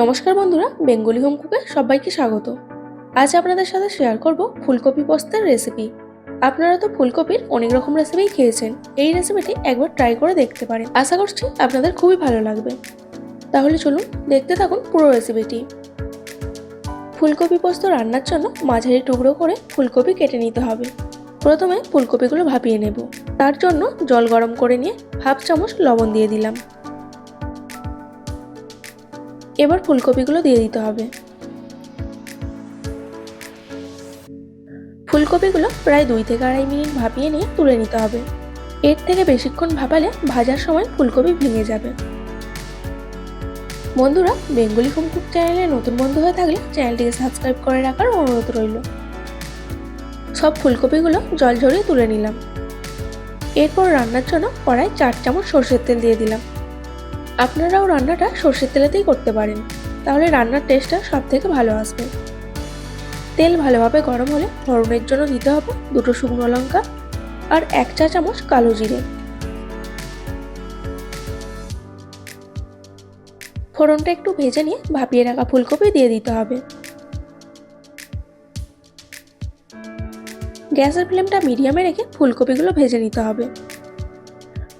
নমস্কার বন্ধুরা, Bengali home কুকে সবাইকে স্বাগত। আজ আপনাদের সাথে শেয়ার করব ফুলকপি পোস্তের রেসিপি আপনারা তো ফুলকপির অনেক রকম রেসিপিই খেয়েছেন, এই রেসিপিটি একবার ট্রাই করে দেখতে পারেন। আশা করছি আপনাদের খুবই ভালো লাগবে। তাহলে চলুন দেখতে থাকুন পুরো রেসিপিটি ফুলকপি পোস্ত রান্নার জন্য মাঝারি টুকরো করে ফুলকপি কেটে নিতে হবে। প্রথমে ফুলকপিগুলো ভাপিয়ে নেব। তার জন্য জল গরম করে নিয়ে হাফ চামচ লবণ দিয়ে দিলাম। এবার ফুলকপিগুলো দিয়ে দিতে হবে। ফুলকপিগুলো প্রায় দুই থেকে আড়াই মিনিট ভাপিয়ে নিয়ে তুলে নিতে হবে। এর থেকে বেশিক্ষণ ভাপালে ভাজার সময় ফুলকপি ভেঙে যাবে। বন্ধুরা, বেঙ্গলি হোম কুক চ্যানেলে নতুন বন্ধু হয়ে থাকলে চ্যানেলটিকে সাবস্ক্রাইব করে রাখার অনুরোধ রইল। সব ফুলকপিগুলো জল ঝরিয়ে তুলে নিলাম। এরপর রান্নার জন্য কড়াই চার চামচ সর্ষের তেল দিয়ে দিলাম। আপনারাও রান্নাটা সর্ষের তেলেতেই করতে পারেন। তাহলে রান্নার টেস্টটা সব থেকে ভালো আসবে। তেল ভালোভাবে গরম হলে ফোড়নের জন্য দিতে হবে দুটো শুকনো লঙ্কা আর এক চা চামচ কালো জিরে। ফোড়নটা একটু ভেজে নিয়ে ভাপিয়ে রাখা ফুলকপি দিয়ে দিতে হবে। গ্যাসের ফ্লেমটা মিডিয়ামে রেখে ফুলকপিগুলো ভেজে নিতে হবে।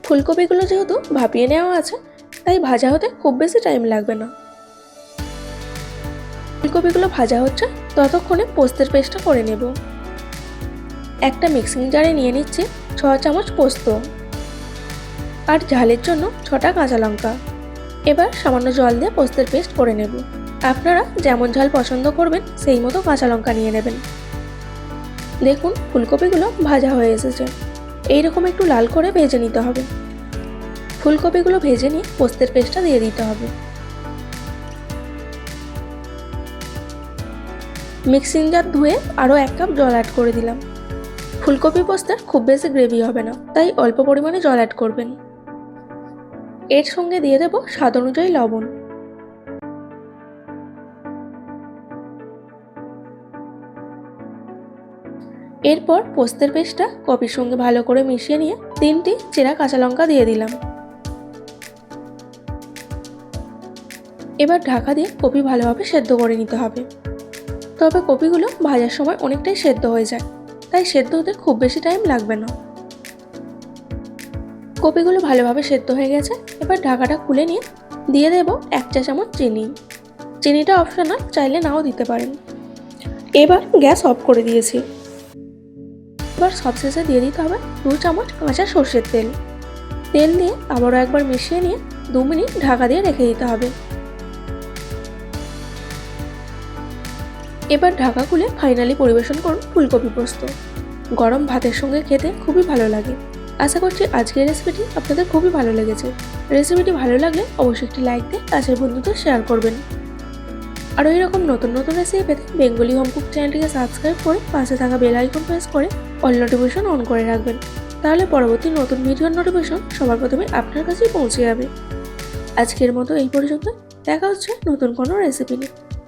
ফুলকপিগুলো যেহেতু ভাপিয়ে নেওয়া আছে তাই ভাজা হতে খুব বেশি টাইম লাগবে না। ফুলকপিগুলো ভাজা হচ্ছে, ততক্ষণে পোস্তের পেস্টটা করে নেব। একটা মিক্সিং জারে নিয়ে নিচ্ছি ছ চামচ পোস্ত আর ঝালের জন্য ছটা কাঁচা লঙ্কা। এবার সামান্য জল দিয়ে পোস্তের পেস্ট করে নেব। আপনারা যেমন ঝাল পছন্দ করবেন, সেই মতো কাঁচা লঙ্কা নিয়ে নেবেন। দেখুন, ফুলকপিগুলো ভাজা হয়ে এসেছে। এইরকম একটু লাল করে ভেজে নিতে হবে। ফুলকপিগুলো ভেজে নিয়ে পোস্তের পেস্টটা দিয়ে দিতে হবে। মিক্সিং জার ধুয়ে আরও এক কাপ জল অ্যাড করে দিলাম। ফুলকপি পোস্তের খুব বেশি গ্রেভি হবে না, তাই অল্প পরিমাণে জল অ্যাড করবেন। এর সঙ্গে দিয়ে দেব স্বাদ অনুযায়ী লবণ। এরপর পোস্তের পেস্টটা কপির সঙ্গে ভালো করে মিশিয়ে নিয়ে তিনটি চেরা কাঁচা লঙ্কা দিয়ে দিলাম। এবার ঢাকা দিয়ে কপি ভালোভাবে সেদ্ধ করে নিতে হবে। তবে কপিগুলো ভাজার সময় অনেকটাই সেদ্ধ হয়ে যায়, তাই সেদ্ধ হতে খুব বেশি টাইম লাগবে না। কপিগুলো ভালোভাবে সেদ্ধ হয়ে গেছে, এবার ঢাকাটা খুলে নিয়ে দিয়ে দেব এক চা চামচ চিনি। চিনিটা অপশনাল চাইলে নাও দিতে পারেন। এবার গ্যাস অফ করে দিয়েছি। এবার সবশেষে দিয়ে দিতে হবে দু চামচ কাঁচা সর্ষের তেল। তেল দিয়ে আবারও একবার মিশিয়ে নিয়ে দু মিনিট ঢাকা দিয়ে রেখে দিতে হবে। এবার ঢাকা খুলে ফাইনালি পরিবেশন করুন ফুলকপি পোস্ত। গরম ভাতের সঙ্গে খেতে খুবই ভালো লাগে। আশা করছি আজকের রেসিপিটি আপনাদের খুবই ভালো লেগেছে। রেসিপিটি ভালো লাগলে অবশ্যই একটি লাইক দিয়ে কাছের বন্ধুদের শেয়ার করবেন। আর ওই রকম নতুন নতুন রেসিপি পেতে বেঙ্গলি হোম কুক চ্যানেলটিকে সাবস্ক্রাইব করে পাশে থাকা বেল আইকন প্রেস করে অল নোটিফিকেশন অন করে রাখবেন। তাহলে পরবর্তী নতুন ভিডিওর নোটিফিকেশন সবার প্রথমে আপনার কাছেই পৌঁছে যাবে। আজকের মতো এই পর্যন্ত। দেখা হচ্ছে নতুন কোনো রেসিপি নিয়ে